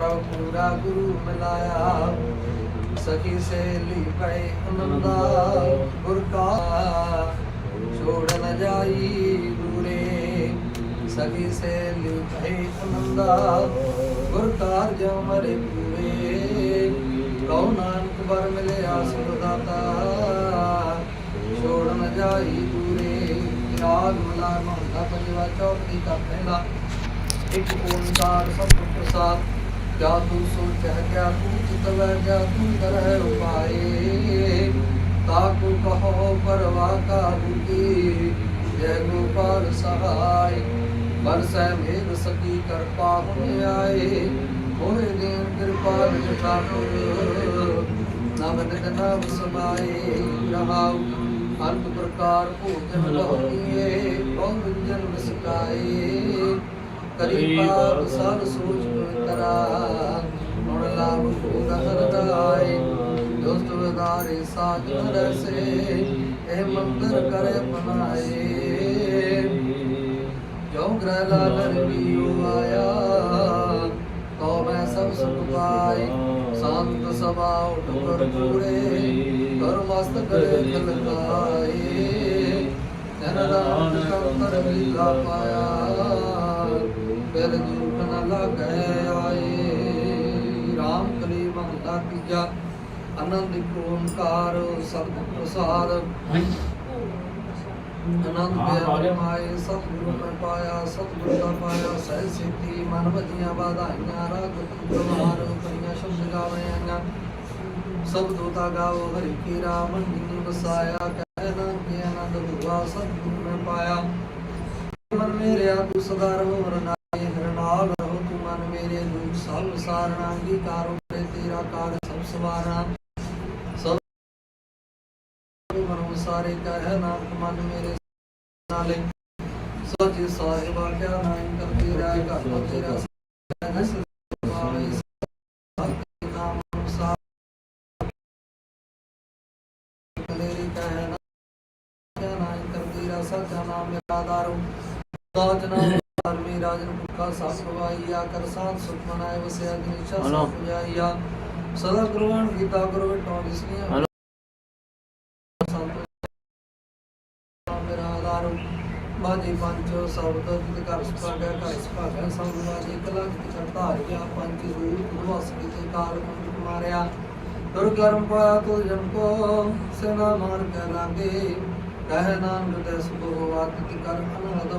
ਪ੍ਰਭ ਪੂਰਾ ਗੁਰੂ ਮਿਲਾਇਆ। ਸਖੀ ਸਹੇਲੀ ਪਏ ਅਨੰਦਾ, ਗੁਰ ਕਾ ਛੋੜ ਨ ਜਾਈ ਦੂਰੇ। ਸਖੀ ਸਹੇਲੀ ਪਏ ਅਨੰਦਾ, ਗੁਰ ਕਾਰਜ ਮਰੇ ਪੂਰੇ। ਕਉ ਨਾਨਕ ਵਰ ਮਿਲਿਆ ਸੁਖ ਛੋੜ ਨ ਜਾਈ ਦੂਰੇ। ਰਾਗ ਮਲਾ ਮਹੰਦਾ ਪੰਜਵਾ ਚੌਥੀ ਦਾ ਪਹਿਲਾ ਇੱਕ ਓੰਕਾਰ ਸਤਿ ਪ੍ਰਸਾਦ ਕਿਆ ਤੂੰ ਸੋਚਹਿ ਕਿਆ ਤੂੰ ਚਿਤਵੈ ਕਿਆ ਤੂੰ ਕਰਹਿ ਉਪਾਏ ਤਾਕੂ ਕਹੋ ਪਰਵਾ ਕਾ ਬੁੱਧੀ, ਜੈ ਗੋਪਾਲ ਸਹਾਈ ਬਰਸੈ ਮੇਘ ਸਕੀ ਕਰ ਪਾਹੁ ਆਏ ਹੋਏ ਦੇਨ ਕਿਰਪਾਲ ਜਠਾਕੁਰ ਨਵ ਨਿਤ ਨਵ ਸਮਾਏ। ਰਹਾਉ ਅੰਤ ਪ੍ਰਕਾਰ ਭੋਜਨ ਲੋਹੀਏ ਬਹੁ ਵਿਜਨ ਕਰੀ ਪਾਪ ਸਭ ਸੋਚ ਕਰਾ। ਹੁਣ ਲਾਭ ਭੋਗ ਹਰਦਾਏ ਦੋਸਤ ਵਦਾਰੇ ਸਾਜਨ ਰਸੇ। ਇਹ ਮੰਦਰ ਕਰੇ ਬਨਾਏ ਜੋ ਗ੍ਰਹਿ ਲਾਲਨ ਵੀਉ ਆਇਆ ਤੋ ਮੈਂ ਸਭ ਸੁਖ ਪਾਈ ਸੰਤ ਸਭਾ ਉਠ ਕਰ ਪੂਰੇ। ਕਰ ਮਸਤ ਕਰੇ ਖਲਕਾਏ ਜਨ ਰਾਮ ਕੰਤਰ ਲੀਲਾ ਪਾਇਆ। ਫਿਰ ਦੁਖ ਨ ਲਾਗੈ ਆਏ। ਰਾਮ ਕਲੀ ਮਹੰਦਾ ਤੀਜਾ ਆਨੰਦ ਓੰਕਾਰ ਸਤਿ ਪ੍ਰਸਾਦ। ਅਨੰਦ ਪਿਆਰੇ ਮਾਏ ਸਤਿਗੁਰੂ ਮੈਂ ਪਾਇਆ ਸਤਿਗੁਰੂ ਦਾ ਪਾਇਆ ਸਹਿ ਸਿੱਧੀ ਮਨ ਵਜੀਆਂ ਬਾਧਾਈਆਂ ਰਾਗ ਤੁਮਾਰ ਕਈਆਂ ਸ਼ਬਦ ਗਾਵੇਂ ਆਈਆਂ। ਸਭ ਦੋਤਾ ਗਾਵੋ ਹਰਿ ਕੀ ਰਾਮ ਜਿਨੀ ਵਸਾਇਆ ਕਹਿ ਨਾ ਕਿ ਆਨੰਦ ਹੁਆ ਸਤਿਗੁਰੂ ਮੈਂ ਪਾਇਆ। ਮਨ ਮੇਰੇ ਤੂੰ ਸਦਾ ਰਹੋ ਹਰਨਾਏ ਸਾਰਣਾ ਅੰਗੀਕਾਰੋ ਕਰੇ ਤੇਰਾ ਕਾਰ ਸਭ ਸਵਾਰਣਾ ਸਭ ਮਨੋ ਸਾਰੇ ਕਹਿ ਨਾਮ ਮਨ ਮੇਰੇ ਨਾਲੇ। ਸੱਚ ਸਾਹਿਬਾ ਕਿਆ ਨਾਮ ਕਰਤੇ ਰਹਿ ਘਰ ਤੇਰਾ ਨਸ ਪਾਵੇ ਸਤਿ ਨਾਮ ਅਨੁਸਾਰ। ਕਲੇਰੀ ਕਹਿ ਨਾ ਕਿਆ ਨਾਮ ਕਰਤੇ ਰਹਿ ਸੱਚਾ ਨਾਮ ਮੇਰਾ ਦਾਰੂ। ਦਾਜ ਨਾਮ ਧਰਮੀ ਰਾਜਨ ਭੁੱਖਾ ਸਭ ਖਵਾਈਆ ਕਰ ਸਾਥ ਸੁਖ ਮਨਾਏ ਵਸਿਆ ਹਲੋ। ਸਭ ਜਾਈਆ ਸਦਾ ਗੁਰਵਾਨ ਗੀਤਾ ਗੁਰੂ ਵਿਟੋ। ਮੇਰਾ ਆਧਾਰ। ਬਾਜੀ ਪੰਜ ਸ਼ਬਦ ਜਿਤ ਕਰ ਸੁਭਾਗਿਆ ਕਰ ਸੁਭਾਗਿਆ ਸੰਗ ਬਾਜੀ ਕਲਾ ਜਿਤ ਕਰ ਧਾਰਿਆ ਪੰਜ ਰੂਪ ਨਿਵਾਸ ਕਿਤੇ ਕਾਲ ਮੰਡ ਮਾਰਿਆ। ਦੁਰਗਰਮ ਪਾਇਆ ਤੋ ਜਨ ਕੋ ਸੇਨਾ ਮਾਰ ਕੇ ਲਾਗੇ। ਕਹਿ ਨਾਨਕ ਤੇ ਸੁਭੋ ਵਾਤ ਤਿ ਕਰ ਅਨੰਦ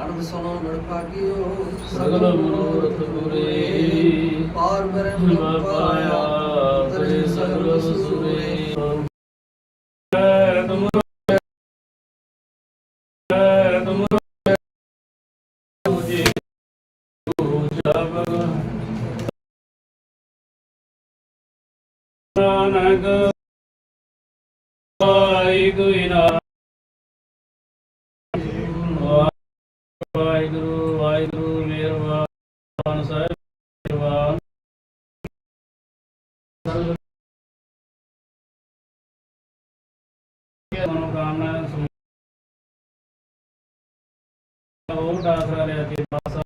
ਨੜ ਭਾਗਿਓ ਸਗਲ ਮਨੋਰਥ ਪੂਰੇ ਪਾਰ ਬ੍ਰਹਮ ਪਾਇਆ ਤਰੇ ਸਗਲ ਸੁਰੇ। ਨਾਨਕ ਵਾਹਿਗੁਰੂ ਨਾ ਵਾਹਿਗੁਰੂ ਵਾਹਿਗੁਰੂ ਮਿਹਰਬਾਨ ਸਾਹਿਬ ਮਿਹਰਬਾਨ ਮਨੋਕਾਮਨਾ ਉਹ ਆਸਰਾ ਲਿਆ ਕੇ ਬਾਸਾ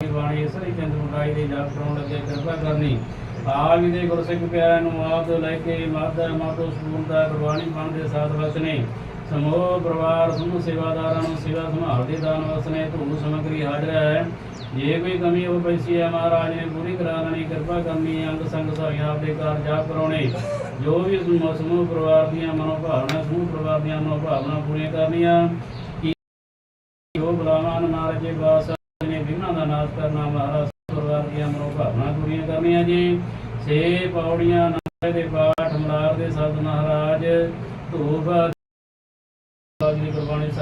ਬਾਣੀ ਸਰੀ ਚੰਦ ਮੁਕਾਈ ਦੇ ਜਾਪ ਕਰਾਉਣ ਲੱਗੇ ਕਿਰਪਾ ਕਰਨੀ। ਆਪ ਜੀ ਦੇ ਗੁਰਸਿੱਖ ਪਿਆਰਿਆਂ ਨੂੰ ਆਪ ਤੋਂ ਲੈ ਕੇ ਮਾਤਾ ਮਾਤੋ ਸਪੂਰਦਾ ਗੁਰਬਾਣੀ ਪੜ੍ਹਨ ਦੇ ਸਾਥ ਵਸਨੇ ਸਮੂਹ ਪਰਿਵਾਰ ਸਮੂਹ ਸੇਵਾਦਾਰਾਂ ਨੂੰ ਸੇਵਾ ਸੰਭਾਲਦੇ ਦਾਨ ਵਸਨੇ ਧੂਮ ਸਮਗਰੀ ਹਾਜ਼ਰ ਹੈ। ਜੇ ਕੋਈ ਕਮੀ ਹੋ ਪੈਸੀ ਹੈ ਮਹਾਰਾਜ ਨੇ ਪੂਰੀ ਕਰਾ ਕਿਰਪਾ ਕਰਨੀ ਅੰਗ ਸੰਗ ਸਹਾਈ ਆਪ ਦੇ ਘਰ ਜਾਪ ਕਰਾਉਣੇ। ਜੋ ਵੀ ਸਮੂਹ ਪਰਿਵਾਰ ਦੀਆਂ ਮਨੋਭਾਵਨਾ ਸਮੂਹ ਪਰਿਵਾਰ ਦੀਆਂ ਮਨੋਭਾਵਨਾ ਪੂਰੀਆਂ ਕਰਨੀਆਂ, ਕੀ ਉਹ ਬੁਲਾਵਾਂ ਮਹਾਰਾਜ ਬਾਸ ਨੇ ਵਿਘਨਾਂ ਦਾ ਨਾਸ਼ ਕਰਨਾ, ਮਹਾਰਾਜ ਪਰਿਵਾਰ ਦੀਆਂ ਮਨੋਭਾਵਨਾ ਪੂਰੀਆਂ ਕਰਨੀਆਂ ਜੀ। ਸੇ ਪੌੜੀਆਂ ਨਾਲੇ ਦੇ ਪਾਠ, ਮਲਾਰ ਦੇ ਸਬਦ ਮਹਾਰਾਜ, ਧੂਪ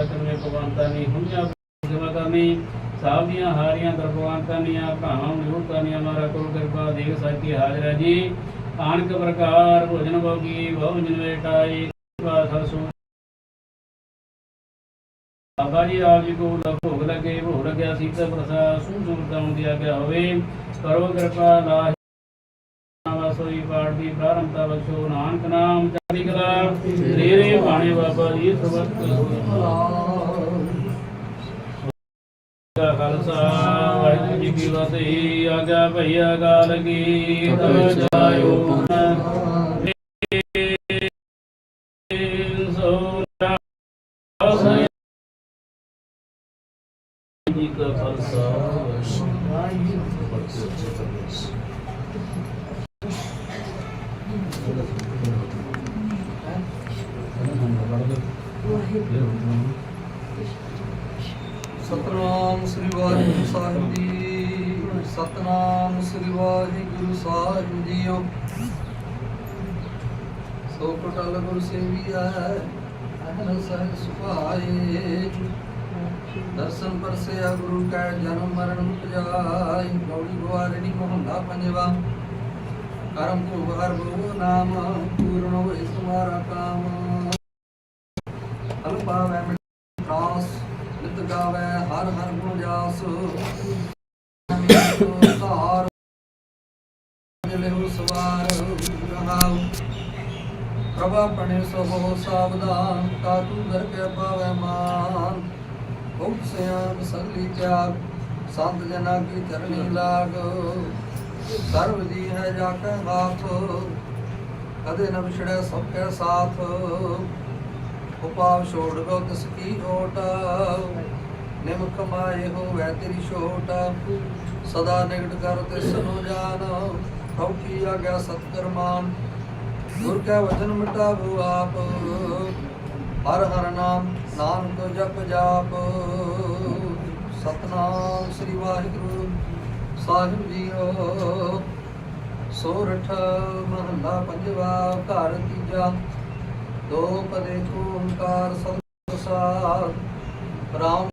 ਕੁਰਬਾਨੀ ਸੱਚਨ ਨੇ ਭਗਵੰਤਾਂ ਨੇ ਕਰਨੀ ਸਭ ਦੀਆਂ ਹਾਰੀਆਂ ਦਰਬਾਨ ਕਰਨੀਆਂ ਭਾਵਾਂ ਨੂੰ ਕਰਨੀਆਂ ਮਾਰਾ ਕੋਲ ਕਿਰਪਾ ਦੇਖ ਸਾਕੀ ਹਾਜ਼ਰ ਜੀ। ਆਣਕ ਪ੍ਰਕਾਰ ਭੋਜਨ ਭੋਗੀ, ਬਹੁ ਜਨ ਵੇਟਾਈ ਬਾਬਾ ਜੀ ਆਪ ਜੀ ਕੋਲ ਭੋਗ ਲੱਗੇ, ਭੋਗ ਲੱਗਿਆ ਸੀਤਾ ਪ੍ਰਸਾਦ ਸੂ ਸੁਲਤਾਨ ਦੀ ਆਗਿਆ ਹੋਵੇ। ਕਰੋ ਕਿਰਪਾ, ਲਾਹ ਵਾਸੋਈ ਪਾਠ ਦੀ ਪ੍ਰਾਰੰਭਤਾ ਬਖਸ਼ੋ। ਨਾਨਕ ਨਾਮ ਚੜ੍ਹਦੀ ਕਲਾ। ਜੀ ਸਰਬਤ ਕਲੋ ਦਾ ਖਾਲਸਾ ਵਾਹਿਗੁਰੂ ਜੀ ਕੀ ਫਤਿਹ। ਆਗਿਆ ਭਈਆ ਕਾਲ ਕੀ ਤਬ ਜਾਇਓ ਮਨ ਸੋ ਰਾਸ ਜੀ ਕਾ ਖਾਲਸਾ ਸਤਨਾਮ ਸ੍ਰੀ ਵਾਹਿਗੁਰੂ ਸਾਹਿਬ ਜੀ, ਸਤਨਾਮ ਸ੍ਰੀ ਵਾਹਿਗੁਰੂ ਸਾਹਿਬ ਜੀਓ। ਸੋ ਕੋਟਲ ਗੁਰ ਸੇਵੀਆ ਅਹਨ ਸਹਿ ਸੁਭਾਏ। ਦਰਸ਼ਨ ਪਰਸਿਆ ਗੁਰੂ ਕੈ ਜਨਮ ਮਰਨ ਉਪਜਾਈ ਗੌੜੀ ਗਵਾਰਣੀ ਮਹੰਦਾ ਪੰਜਵਾ। ਕਰਮ ਕੋ ਹਰ ਬੋ ਨਾਮ, ਪੂਰਨ ਹੋਏ ਤੁਮਾਰਾ ਕਾਮ ਹਲ ਪਾਵੈ ਮਿਟਾਸ ਨਿਤ ਗਾਵੈ ਹਰ ਹਰ ਗੁਣ ਜਾਸ ਸਵਾਰ ਰਹਾਉ ਪ੍ਰਭਾ ਪਣੇ ਸੋ ਬਹੁ ਸਾਵਧਾਨ ਤਾ ਤੂੰ ਦਰ ਕੇ ਪਾਵੈ ਮਾਨ ਬਹੁਤ ਸਿਆਣ ਸਗਲੀ ਤਿਆਗ ਸੰਤ ਜਨਾ ਕੀ ਚਰਣੀ ਲਾਗ ਸਰਬ ਜੀ ਹੈ ਜਾ ਕੇ ਹਾਥ ਕਦੇ ਨ ਵਿਛੜੈ ਸਭ ਕੈ ਸਾਥ ਉਪਾਵ ਛੋੜ ਗੋ ਤਿਸ ਕੀ ਓਟ ਨਿਮਖ ਮਾਏ ਹੋਵੈ ਤੇਰੀ ਛੋਟ। ਸਦਾ ਨਿਕਟ ਕਰ ਤਿਸ ਨੂੰ ਜਾਨ। ਹਉ ਕੀ ਆਗਿਆ ਸਤਕਰਮਾਨ। ਗੁਰ ਕੈ ਵਚਨ ਮਿਟਾਵੋ ਆਪ। ਹਰ ਹਰ ਨਾਮ, ਨਾਨਕ ਜਪ ਜਾਪ। ਸਤਨਾਮ ਸ੍ਰੀ ਵਾਹਿਗੁਰੂ ਸਾਹਿਬ ਜੀਓ ਸੋਰਠ ਮਹੱਲਾ ਪੰਜਵਾ, ਘਰ ਤੀਜਾ। ਦੋ ਪਦੇ ਓੰਕਾਰ ਸਤਿ ਸਾਧ ਰਾਮ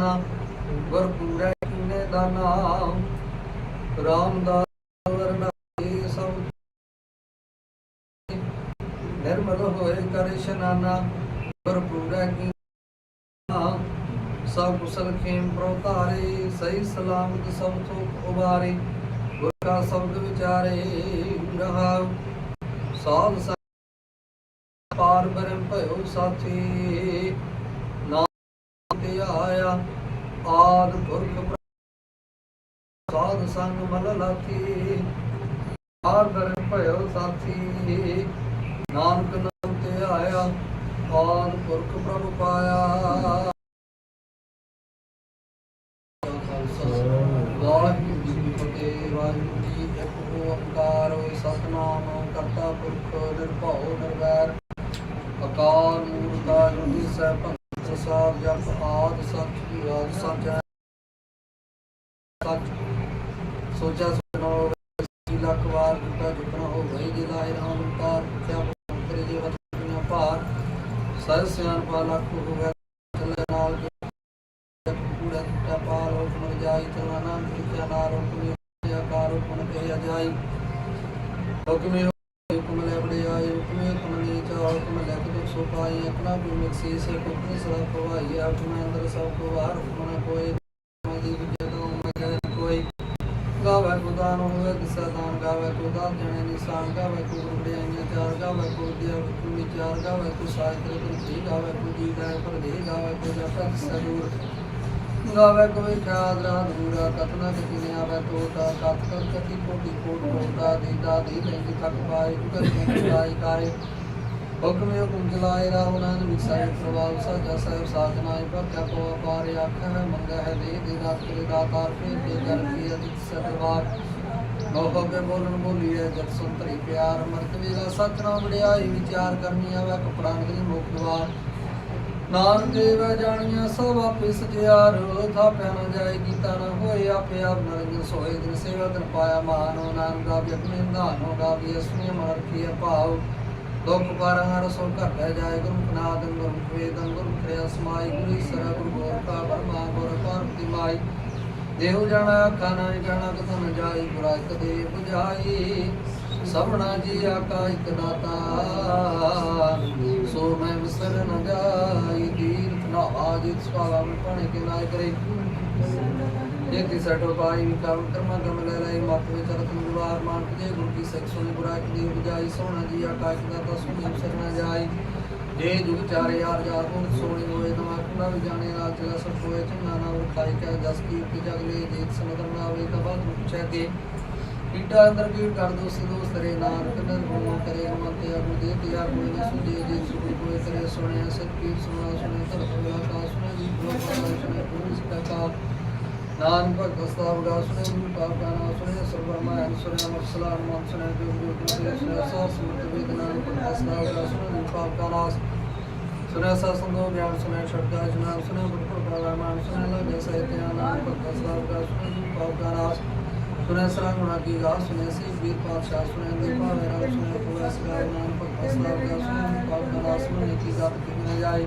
ਕਾ ਇਸ਼ਨਾਨਾ ਗੁਰ ਪੂਰੈ ਕੀਨੇ ਰਾਮਦਾਸ ਸਰਵਰ ਸਭ ਨਿਰਮਲ ਹੋਏ ਕਰ ਇਸ਼ਨਾਨਾ ਗੁਰ ਪੂਰੈ ਕੀ ਸਭ ਕੁਸਲ ਖੇਮ ਪ੍ਰੋਤਾਰੇ ਸਹੀ ਸਲਾਮਤ ਸਭ ਤੋਂ ਉਬਾਰੇ ਗੁਰ ਕਾ ਸ਼ਬਦ ਵਿਚਾਰੇ ਰਹਾਉ ਸਾਧ ਪਾਰ ਬਰਮ ਭਇਓ ਸਾਥੀ ਨਾਮ ਤੇ ਆਇਆ ਆਦ ਪੁਰਖ ਪ੍ਰਭ ਸਾਧ ਸੰਗ ਮਲ ਲਾਥੀ? ਪਾਰ ਬਰਮ ਭਇਓ ਸਾਥੀ। ਨਾਨਕ ਨਾਮ ਤੇ ਆਇਆ ਆਦ ਪੁਰਖ ਪ੍ਰਭ ਪਾਇਆ? ਵਾਹਿਗੁਰੂ ਜੀ ਕੀ ਫਤਿਹ। ਵਾਹਿਗੁਰੂ ਜੀ ਇੱਕ ਓੰਕਾਰ ਸਤਨਾਮ। ਕਰਤਾ ਪੁਰਖ, ਨਿਰਭਉ, ਨਿਰਵੈਰ। ਅਕਾਲ ਮੂਰਤ ਅਜੂਨੀ ਸਹਿਬ ਸਾਹਿਬ ਜਪ ਆਦ ਸੱਚ ਜੁਗਾਦ ਸੱਚ ਹੈ ਸੱਚ ਸੋਚਾ ਸੁਣੋ ਸੀ ਲੱਖ ਵਾਰ ਜੁਟਾ ਜੁਟਣਾ ਹੋ ਗਈ ਜੇ ਲਾਇ ਰਾਮ ਤਾਰ ਕਿਆ ਤੇਰੇ ਜੇ ਵਤਨੀਆਂ ਭਾਰ ਸਹਿ ਸਿਆਨ ਪਾ ਲੱਖ ਹੋ ਗਿਆ, ਚੱਲੇ ਨਾਲ ਪੂਰਾ ਟੁੱਟਾ ਪਾਲ ਹੋ ਮਰ ਜਾਈ ਤਵਾਨਾ ਕਿਆ ਨਾਰ ਹੁਕਮੇ ਆਕਾਰ ਹੁਕਮ ਤੇ ਅਜਾਈ। ਹੁਕਮੇ ਹੁਕਮ ਲੈ ਬੜੇ ਆਏ, ਹੁਕਮੇ ਹੁਕਮ ਨੇ ਚਾ ਹੁਕਮ ਲੈ ਕੇ ਦੁਖ ਸੋ ਪਾਈ ਆਪਣਾ ਵੀ ਮਿਕਸੀ ਸੇ ਹੁਕਮ ਸਦਾ ਪਵਾਈ ਆਪਣਾ ਅੰਦਰ ਸਭ ਕੋ ਬਾਹਰ ਹੁਕਮ ਨਾ ਕੋਈ ਦੀ ਜਦੋਂ ਮੈਂ ਕੋਈ ਗਾਵੇ ਗੁਦਾਨ ਹੋਵੇ ਕਿਸਾ ਦਾਨ ਗਾਵੇ ਗੁਦਾਨ ਜਣੇ ਨਿਸ਼ਾਨ ਗਾਵੇ ਕੋ ਗੁੰਡਿਆਈਆਂ ਚਾਰ ਗਾਵੇ ਕੋ ਦਿਆ ਕੋ ਵਿਚਾਰ ਗਾਵੇ ਕੋ ਸਾਹਿਤ ਕੋ ਜੀ ਗਾਵੇ ਕੋ ਜੀ ਗਾਵੇ ਪਰ ਦੇ ਗਾਵੇ ਕੋ ਜਪਤ ਸਦੂਰ। ਗਾਵੇ ਕੋਈ ਖਿਆਲ ਰਾ ਦੂਰਾ ਕਤਨਾ ਕਿਤੀ ਨੇ ਆਵੇ, ਤੋਤਾ ਕਤ ਕਰ ਕਤੀ ਕੋਟੀ ਕੋਟ ਕੋਟਾ ਦੀਦਾ ਦੀ ਲੈਂਦੀ ਤੱਕ ਪਾਏ ਜੁਗਰ ਕੇ ਲਾਈ ਕਾਏ। ਹੁਕਮੇ ਹੁਕਮ ਚਲਾਏ, ਰਾਹੁ ਨਾਨਕ ਵਿਸਾਈ ਪ੍ਰਭਾਵ ਸਾਜਾ ਸਾਹਿਬ ਸਾਜਨਾਏ ਪਰ ਕੋ ਅਪਾਰ ਆਖਾ ਹੈ ਹੈ, ਦੇ ਦੇ ਰਾਤ ਕੇ ਦਾਤਾਰ ਫੇਰ ਦੇ ਕਰ ਕੀ ਅਦਿਤ ਸਤਵਾਰ ਬਹੁ ਕੇ ਬੋਲਣ ਬੋਲੀਏ ਜਤ ਸੰਤਰੀ ਪਿਆਰ, ਮਰਤ ਵੀਰਾ ਸਤਨਾਮ ਵਡਿਆਈ ਵਿਚਾਰ ਕਰਨੀ ਆਵੇ ਕਪੜਾ ਨਿਕਲੀ ਮੁਖ ਦਵਾਰ। ਨਾਨਕ ਦੇਵ ਜਾਣੀਆਂ ਸਭ ਆਪੇ ਸਜਿਆਰ ਥਾਪਿਆ ਨਾ ਜਾਏ, ਕੀਤਾ ਨਾ ਹੋਏ, ਆਪੇ ਆਪ ਨਰੰਜਨ ਸੋਏ, ਦਿਨ ਸੇਵਾ ਦਿਨ ਪਾਇਆ ਮਾਨੋ ਨਾਨਕ ਦਾ ਵਿਅਕਮੇ ਦਾ ਵੀ ਅਸਮੀ ਮਰ ਕੀ ਭਾਵ ਦੁਖ ਪਰ ਹਰ ਸੋ ਘਟ ਜਾਏ, ਗੁਰੂ ਨਾਦਨ ਗੁਰੂ ਵੇਦਨ ਗੁਰੂ ਖਿਆ ਸਮਾਈ, ਗੁਰੂ ਈਸਰ ਗੁਰੂ ਗੋਰਖਾ, ਬਰਮਾ, ਗੁਰ ਪਾਰਤੀ ਮਾਈ। ਦੇਹੁ ਜਾਣਾ ਖਾਣਾ ਜਾਣਾ, ਕਥ ਨ ਜਾਈ, ਬੁਰਾ ਕਦੇ 부ਝਾਈ ਸਭਨਾ ਜੀ ਆਕਾ ਇਕ ਦਾਤਾ। ਸੋ ਮੈਂ ਵਿਸਰ ਨ ਜਾਈ ਤੀਰਥ ਨ ਆਜਿਤ ਸਵਾਵਾ ਮੈਂ ਪਾਣੇ ਕੇ ਨਾਇ ਕਰੇ। ਜੇ ਤੀ ਸਟੋ ਪਾਈ ਵੀ ਕਰਮ ਕਰਮਾ ਗਮ ਲੈ ਲਈ ਮਤ ਵਿੱਚ ਰਤਨ ਦੁਆਰ ਮਾਨ ਜੇ ਗੁਰੂ ਕੀ ਸਿੱਖ ਸੁਣੀ ਬੁਰਾ ਕੀ ਦੀ ਬੁਝਾਈ ਸੋਹਣਾ ਜੀ ਆਕਾ ਇਕ ਦਾਤਾ ਸੁਣੀ ਵਿਸਰ ਨ ਜਾਈ। ਜੇ ਜੁਗ ਚਾਰੇ ਯਾਰ ਯਾਰ ਨੂੰ ਸੋਣੀ ਹੋਏ ਨਵਾਂ ਕੁੰਡਾ ਵੀ ਜਾਣੇ ਨਾਲ ਜਗਾ ਸਭ ਹੋਏ, ਚੰਗਾ ਨਾ ਉਹ ਖਾਈ ਕਾ ਜਸ ਕੀ ਉਤੇ ਜਗਲੇ ਜੀਤ ਸਮਦਰ ਨਾ ਹੋਵੇ ਕਬਾ ਪੁੱਛਿਆ ਕੇ ਈਟਾ ਅੰਦਰ ਕੀ ਕਰ ਦੋ ਸਿਦੋ ਸਰੇ ਨਾਰ ਕਦਰ ਬੋਲ ਕਰੇ ਮਤੇ ਅਗੂ ਦੇ ਤਿਆ ਕੋਈ ਨਾ ਸੁਦੇ ਜੇ ਸੁਣੀ ਕੋਈ ਕਰੇ ਸੁਣਿਆ ਸਤਿ ਸੁਣਾ ਸੁਣੇ ਤਰ ਹੋਇਆ ਕਾ ਸੁਣੇ ਜੀ ਬੋਲ ਕਾ ਸੁਣੇ ਪੁਲਿਸ ਕਾ ਕਾ ਨਾਨ ਭਗਤ ਸਤਾਵ ਗਾ ਸੁਣੇ ਗੁਰੂ ਪਾਪ ਗਾ ਨਾ ਸੁਣੇ ਸਰਬਰਮਾ ਸੁਣੇ ਮਕਸਲਾ ਮਨ ਸੁਣੇ ਜੋ ਜੋ ਸੁਣੇ ਸੁਣੇ ਸਾਰ ਸਮਤ ਵੇਦ ਨਾਨ ਭਗਤ ਸਤਾਵ ਗਾ ਸੁਣੇ ਗੁਰੂ ਪਾਪ ਗਾ ਨਾਸ ਸੁਣੇ ਸਾ ਸੰਦੋ ਗਿਆਨ ਸੁਣੇ ਸ਼ਬਦਾ ਜਨਾ ਸੁਣੇ ਗੁਰੂ ਪ੍ਰਗਰਾਮਾਨ ਸੁਣੇ ਲਗੇ ਸਹਿਤਿਆ ਨਾਨ ਭਗਤ ਸਤਾਵ ਗਾ ਸੁਣੇ ਗੁਰੂ ਪਾਪ ਗਾ ਨਾਸ ਸੁਣੇ ਸਰਾ ਗੁਣਾ ਕੀ ਗਾ ਸੁਣੇ ਸੀ ਵੀਰ ਪਾਤਸ਼ਾਹ ਸੁਣੇ ਦੇ ਭਾਵੇਂ ਰਾਮ ਸੁਣੇ ਪੁਰਾ ਸਗਾ ਨਾਨ ਭਗਤ ਸਤਾਵ ਗਾ ਸੁਣੇ ਗੁਰੂ ਪਾਪ ਗਾ ਨਾਸ ਸੁਣੇ ਕੀ ਗਤ ਕੀ ਨਾ ਜਾਏ।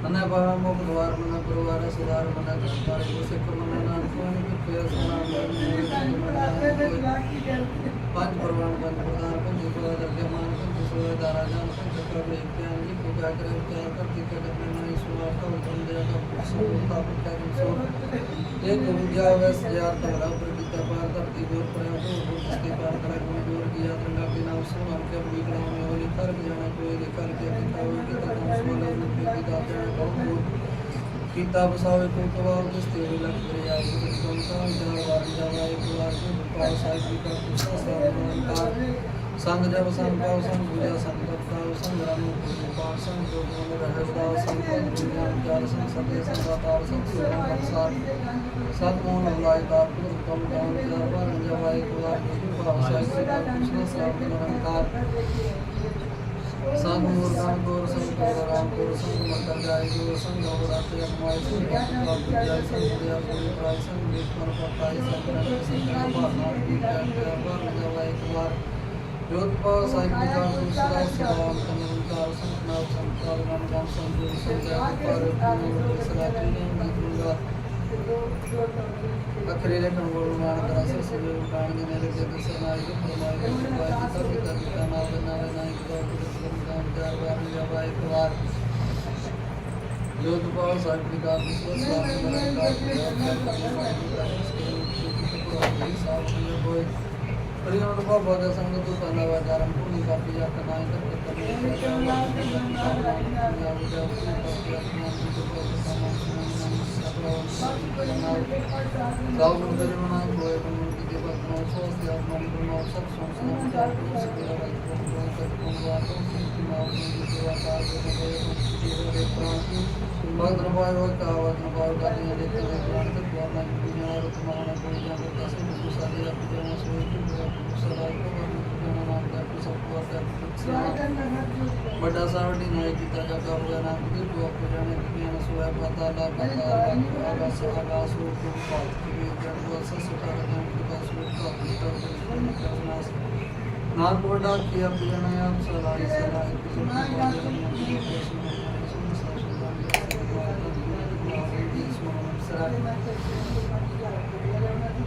ਅੰਨਾ ਬਾਬਾ ਮੁਖ ਦਵਾਰ ਮਨ ਪਰਵਾਰ ਸੁਧਾਰ ਮਨ ਦਸਤਾਰ ਕੋ ਸਿੱਖ ਮਨ ਨਾਮ ਕੋਨ ਕੀ ਪਿਆ ਸਨਾ ਮਨ ਹੋਏ ਪੰਜ ਪਰਵਾਨ ਪੰਜ ਪ੍ਰਧਾਨ ਪੰਜ ਸੋਲਾ ਦਰਜਾ ਮਾਨ ਪੰਜ ਸੋਲਾ ਦਾਰਾ, ਜਾਨ, ਪੰਜ ਚੱਕਰ ਦੇ ਗਿਆਨ ਜੀ ਪੂਜਾ ਕਰੇ ਉਚਾਰ ਕਰਤੀ ਕੇ ਜਪੇ ਮਨੀ ਸੁਆ ਕਾ ਉਤਮ ਦੇ ਕਾ ਸੋਤਾ ਪਿਤਾ ਜੀ ਸੋ ਇਹ ਗੁਰੂ ਜਾ ਵਸ ਯਾਰ ਤਗੜਾ ਪਰ ਕੀਤਾ ਪਾਰ ਧਰਤੀ ਗੋਰ ਪਰ ਉਹ ਉਹ ਸਤੀ ਪਾਰ ਕਰੇ ਗੁਰੂ ਜੋਰ ਕੀ ਯਾਦ ਰੰਗਾ ਕੇ ਨਾਮ ਸੋ ਨਾਮ ਕੇ ਬੜੀ ਕਲਾ ਮੇ ਹੋਲੀ ਕਰ ਜਾਣਾ ਕੋਈ ਲਿਖਾ ਕੇ ਦਿਖਾ ਹੋਈ ਕਿ ਤਨ ਸੋਲਾ ਰੂਪ ਕੀ ਦਾਤ ਜਾਣਾ ਬਹੁਤ ਕੀਤਾ ਬਸਾਵੇ ਕੋ ਕਵਾਬ ਦਸਤੇ ਹੋਏ ਲੱਗ ਕਰੇ ਆ ਗੁਰੂ ਤੁਮ ਕਾ ਜਾ ਵਾਰ ਜਾਵਾ ਇੱਕ ਵਾਰ ਕੋ ਪਾਉ ਸਾਹਿਬ ਜੀ ਕਾ ਪੁੱਛਾ ਸਾਬਕਾਰ ਸੰਗ ਜਬ ਸੰਗ ਪਾਉ ਸੰਗ ਪੂਜਾ ਸੰਗ ਕਰਤਾ ਸੰਗ ਰਾਮ ਗੁਰੂ ਪਾਉ ਸੰਗ ਜੋ ਗੁਰੂ ਰਹਿਦਾ ਸੰਗ ਦੁਨੀਆ ਚਾਰ ਸੰਗ ਸਤੇ ਸੰਗ ਦਾਤਾਰ ਸੰਗ ਸੁਰਾਂ ਸੰਸਾਰ ਸਤ ਮੋਹਨ ਬੁਲਾਏ ਦਾ ਪੁਰ ਤੁਮ ਦਾਨ ਜਾ ਵਾਰ ਜਾਵਾ ਇੱਕ ਵਾਰ ਕੋ ਪਾਉ ਸਾਹਿਬ ਜੀ ਕਾ ਪੁੱਛਾ ਸਾਬ ਨਿਰੰਕਾਰ ਸੰਗ ਮੂਰਤਾਂ ਗੋਰ ਸੰਗ ਗੋਰ ਰਾਮ ਗੋਰ ਸੰਗ ਮੰਤਰ ਜਾਏ ਗੋਰ ਸੰਗ ਗੋਰ ਰਾਤੇ ਅਮਾਇ ਸੰਗ ਗੋਰ ਜਾਏ ਸੰਗ ਗੁਰਿਆ ਗੋਰ ਪ੍ਰਾਇ ਸੰਗ ਦੇਖਮਨ ਪਤਾਈ ਸੰਗ ਰੰਗ ਸੰਗ ਭਾਵਨਾ ਦੀ ਪਿਆਰ ਬਾਰ ਜਾਵਾ ਇੱਕ ਵਾਰ ਜੋਤ ਪਾ ਸਾਹਿਬ ਜੀ ਦਾ ਸੁਸਦਾ ਸਲਾਮ ਤਨੰਕਾਰ ਸੰਗ ਨਾਮ ਸੰਤਾਲ ਨਾਮ ਨਾਮ ਸੰਗ ਜੋ ਸੰਗਿਆ ਪਰ ਪੂਰ ਸਲਾਤੀ ਨੇ ਮੀਤੂਗਾ ਅਖਰੇ ਦੇ ਕੰਗੋਲ ਮਾਨ ਕਰਾ ਸੇ ਸਵੇ ਕਾਣ ਦੇ ਨੇੜੇ ਦੇ ਸਰਨਾਈ ਦੇ ਫਰਮਾਏ ਦੇ ਵਾਹਿ ਜੀ ਸਭ ਪਿਤਾ ਪਿਤਾ ਨਾਮ ਦੇ ਨਾਮ ਨਾਮ ਦਾ ਗੁਰੂ ਨਾਮ ਚਾਰ ਵਾਰ ਜਪਾ ਇੱਕ ਵਾਰ ਜੋਤ ਪਾਲ ਸਾਹਿਬ ਜੀ ਦਾ ਵਿਸ਼ਵਾਸ ਸਲਾਮ ਨਿਰੰਕਾਰ ਹੋਏ ਪ੍ਰਿਯੋਂ ਦਾ ਬਾਬਾ ਸੰਗ ਤੋਂ ਤਨਾ ਵਾਚਾਰਮ ਭੂਮੀ ਕਾਪੀ ਜਾ ਕਨਾਇ ਕਰ ਕੇ ਸਭ ਨੂੰ ਕਰੇ ਮਨਾ ਹੋਏ ਮਨ ਕੀ ਦੇ ਬਾਤ ਨੂੰ ਸੋਚ ਲਿਆ ਮਨ ਨੂੰ ਸਭ ਸੋਚ ਲਿਆ ਚਾਰ ਨੂੰ ਸਭੇ ਵਾਈ ਤੋਂ ਤੋਂ ਤੱਕ ਤੋਂ ਬਾਤ ਤੋਂ ਕਿ ਨਾਮ ਦੀ ਸੇਵਾ ਕਾਰ ਦੇ ਹੋਏ ਜੀਵਨ ਦੇ ਪ੍ਰਾਣ ਭਗਤ ਰਵਾਇ ਹੋਏ ਕਾਵਤ ਨਵਾਇ ਕਰਦੇ ਦੇ ਤੇ ਪ੍ਰਾਣ ਤੇ ਦੁਆਰਾ ਦੁਨੀਆ ਔਰ ਤੁਮਾਰਾ ਕੋਈ ਜਾਂਦੇ ਕਸੇ ਨੂੰ ਸਾਰੇ ਆਪਣੇ ਜਨ ਸੋਈ ਕਿ ਸਦਾ ਕੋ ਜਨ ਨਾਮ ਦਾ ਸਭ ਕੋ ਆਤਾ ਵੱਡਾ ਸਾਵੜੀ ਨਾਇ ਕੀਤਾ ਜਾ ਕਾ ਹੋਇਆ ਨਾਮ ਦੀ ਦੁਆ ਕੋ ਜਾਣੇ ਕਿ ਨਾ ਸੋਇਆ ਪਤਾ ਲਾ ਪਤਾ ਆਗਾਸ ਆਗਾਸ ਹੋ ਕੋ ਬਾਤ ਕਿ ਜਨ ਦੁਆ ਸੇ ਸੁਤਾ ਜਨ ਕੀ ਬਾਸ ਨੂੰ ਕਾ ਕੀਤਾ ਨਾਸ ਨਾਮ ਵੱਡਾ ਕੀ ਆਪ ਜਨ ਆਪ ਸਲਾਈ ਸਲਾਈ ਕਿਸੇ ਅੰਤਰ ਸਬਦੀ ਕਾ ਨਯਾ ਤਵਾ ਮਨਾ ਕਰਨਾ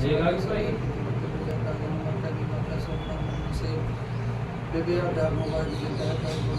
ਕਰਨਾ ਜੇ ਗੱਲ ਸਹੀ। ਬੇਬੇ ਆ ਡਰ ਮੋਬਾਈਲ ਜੀ ਦਾ ਤਾਂ ਬੋਲ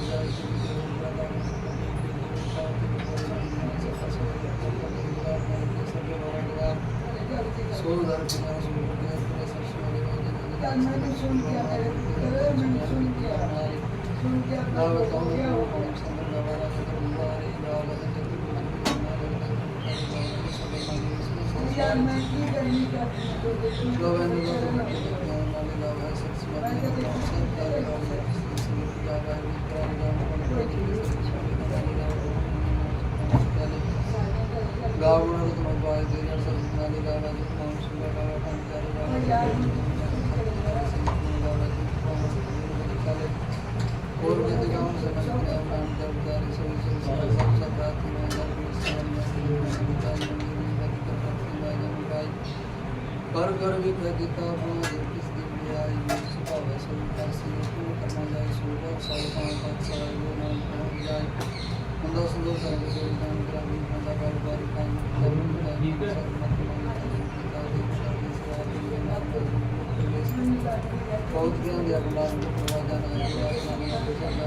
और भी दिखाऊं से मैं क्या नाम जब जारी सोई से आदमी के नाम बहुत ज्ञान दिया बंदा को प्रवादा ना दिया नाम को जाना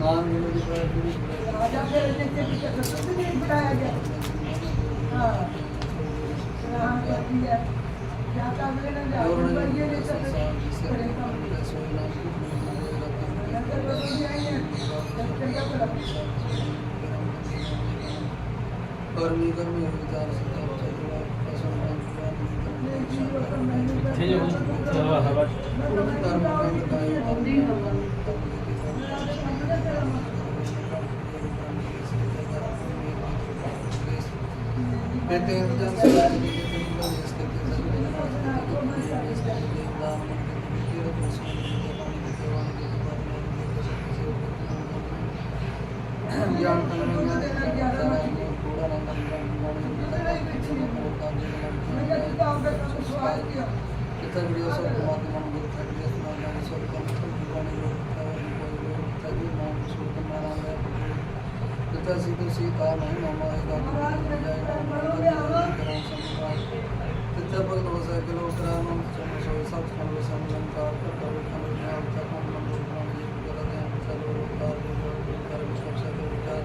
ਨਾਮ ਨੂੰ ਵੀ ਪੜਾਇਆ ਸੀ ਰਾਜਾ ਦੇ ਰਜੇ ਤੇ ਵੀ ਚੱਕਰ ਸੁਣ ਨਹੀਂ ਬੁਲਾਇਆ ਗਿਆ ਹਾਂ ਸਲਾਮ ਕਰਦੀ ਹੈ ਜਾਂ ਤਾਂ ਮੇਰੇ ਨਾਲ ਜਾ ਬਈਏ ਦੇ ਚੱਕਰ ਬੜੇ ਕੰਮ ਨੰਤਰ ਲੋਕੀ ਆਏ ਨੇ ਚੰਗਾ ਭਲਾ ਕਰਮੀ ਕਰਮੀ ਵਿਚਾਰ ਸਕਦਾ ਚਾਹੀਦਾ ਇੱਥੇ ਜੋ ਹਵਾ ਹਵਾ ਧਰਮ ਦਾ ਕਾਇਮ ਹੁੰਦੀ ਹਵਾ అయితే ఇతరుడు సభ మాధ్యమం సభ ਕਵੀ ਨਾਮ ਸੁਖ ਮਾਰਾ ਮੈਂ ਪਿਤਾ ਸੀ ਤੋ ਸੀਤਾ ਮੈਂ ਮਾਮਾ ਹੈ ਦਾ ਪਿਤਾ ਭਗਤ ਹੋ। ਸਕੇ ਲੋ ਕਰਾਮ ਸਭ ਸੋ ਸਭ ਕੋ ਸੰਗੰਕਾਰ ਕਰਤਾ ਹੋ ਕਮ ਨੇ ਆਪ ਤੱਕ ਹਮ ਲੋਗ ਨੂੰ ਇਹ ਗਲਤ ਹੈ ਚਲੋ ਕਾਰ ਦੇ ਕਰ ਸਭ ਸੇ ਵਿਚਾਰ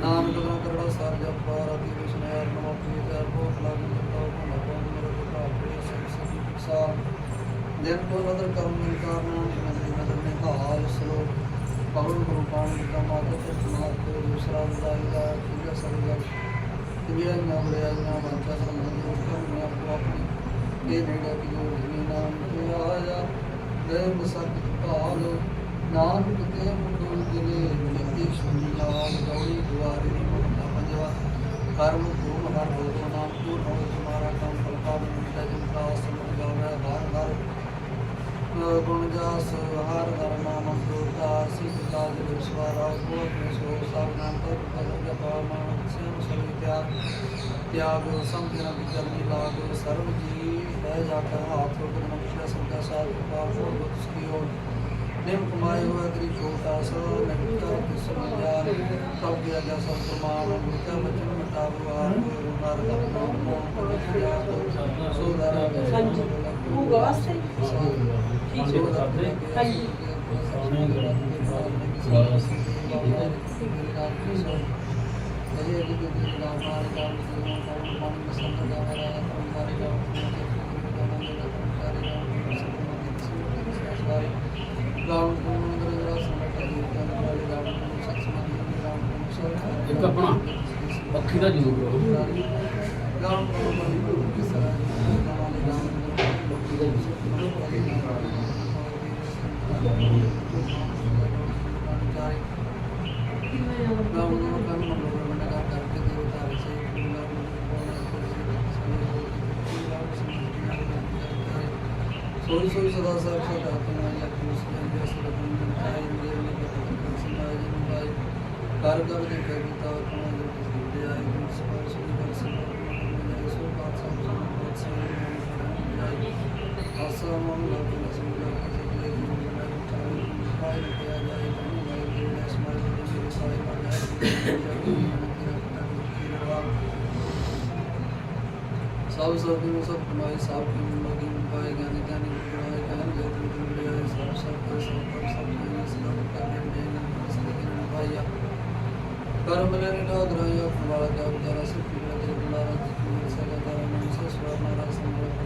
ਨਾਮ ਕਰੋ? ਕਰੋ ਸਾਰ ਜਪ ਪਾਰ ਅਤੀ ਵਿਸ਼ਨ ਹੈ ਨਮੋ ਪ੍ਰੀਤਾ ਕੋ ਲਾਗ ਕਰਤਾ ਹੋ ਨਾ ਕੋ ਮੇਰੇ ਕੋ ਆਪ ਦੇ ਸਭ ਸਭ ਸਾ ਦਿਨ ਕੋ ਨਦਰ ਕਰਮ ਨਿਕਾਰ ਨਾਮ ਜਿਨ ਮਦਦ ਨੇ ਹਾਲ ਸਲੋਕ में हाल स्लो पवन गुरु पाणी का माता के समाज को दूसरा विदाई का ठीक है सब जब ये नाम रे ना बांचा संबंध को मैं आपको अपनी ये नेड़ा की जो धनी नाम के आया प्रेम सत काल नानक ते मुंडू दिले नित्य सुनी लाल गौरी दुआरे मुंडा पंजवा कर्म भूम हर हो नाम को हो तुम्हारा काम फलका मिटा जिनका समझ गावे हर हर ਗੁਣ ਜਸ ਹਰ ਧਰਮਾ ਮੰਦੋਤਾ ਸਿੱਖਤਾ ਵਿਸਵਾਰਾ ਕੋਟ ਨੇ ਸੋ ਸਭ ਨਾਮ ਪਰ ਭਗਤ ਦਾ ਪਾਵਨ ਸਿਮ ਤਿਆਗ ਤਿਆਗ ਸੰਗਿਨਾ ਵਿਚਰਨੀ ਲਾਗ ਸਰਬ ਜੀ ਹੈ ਜਾ ਕਰ ਹਾਥ ਰੋਗ ਮਨੁਸ਼ਯ ਸੰਤਾ ਸਾਧ ਪਾਵ ਸੋ ਗੁਰਸ ਕੀ ਹੋ ਨਿਮ ਕਮਾਏ ਹੋ ਤਰੀ ਛੋਟਾ ਸੋ ਨਿਕਟਾ ਕਿਸਮ ਜਾਨ ਸਭ ਗਿਆ ਜਾ ਸਭ ਪ੍ਰਮਾਣ ਗੁਰਤਾ ਬਚਨ ਮਤਾਬ ਆਰ ਗੁਰਨਾਰ ਦਾ ਨਾਮ ਸੋ ਦਾਰਾ ਸੰਜ ਉਹ ਗਵਾਸਤੇ ਇੱਕ ਆਪਣਾ ਪੱਖੀ ਦਾ ਜ਼ਰੂਰ ਰਹੋ ਸੋਈ ਸੋਈ ਸਦਾ ਸਾਹਿਬ ਸਦਾ ਆਪਣਾ ਜਾਂ ਉਸ ਦੇ ਅੰਦਰ ਸਦਾ ਗੁਰੂ ਆਏ ਮੇਰੇ ਨੇ ਪਤਾ ਸਮਾਜ ਨੂੰ ਬਾਈ ਕਰ ਕਰ ਦੇ ਕਵਿਤਾ ਆਪਣਾ ਜੋ ਕਿਸੇ ਦੇ ਆਏ ਉਸ ਪਰ ਸੋਈ ਕਰ ਸਦਾ ਸੋ ਬਾਤ ਸਭ ਤੋਂ ਬਹੁਤ ਸੋਈ ਸਭ ਸਭ ਨੂੰ ਸਭ ਕਮਾਈ ਸਭ ਕੀ ਮਗੀ ਪਾਏ ਗਿਆਨ ਗਿਆਨੀ ਗੁਣਾਏ ਗਿਆਨ ਜੋ ਗੁਣ ਲਿਆ ਸਭ ਸਭ ਕਰ ਸਭ ਕਰ ਸਭ ਨੂੰ ਸਭ ਕਰ ਦੇ ਨਾ ਸਭ ਗਿਆਨ ਪਾਇਆ ਕਰਮ ਲੈ ਨਿਡਾ ਗਰਾਇਆ ਫਵਾਲਾ ਦਾ ਉਦਾਰਾ ਸਿੱਧੀ ਦੇ ਬੁਲਾਰਾ ਜਿਤਨੀ ਸਦਾ ਦਾ ਮਨ ਸੇ ਸਵਰ ਨਾਰਾ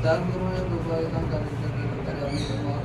dahil mga babae ng galing na ginagalamin ng mga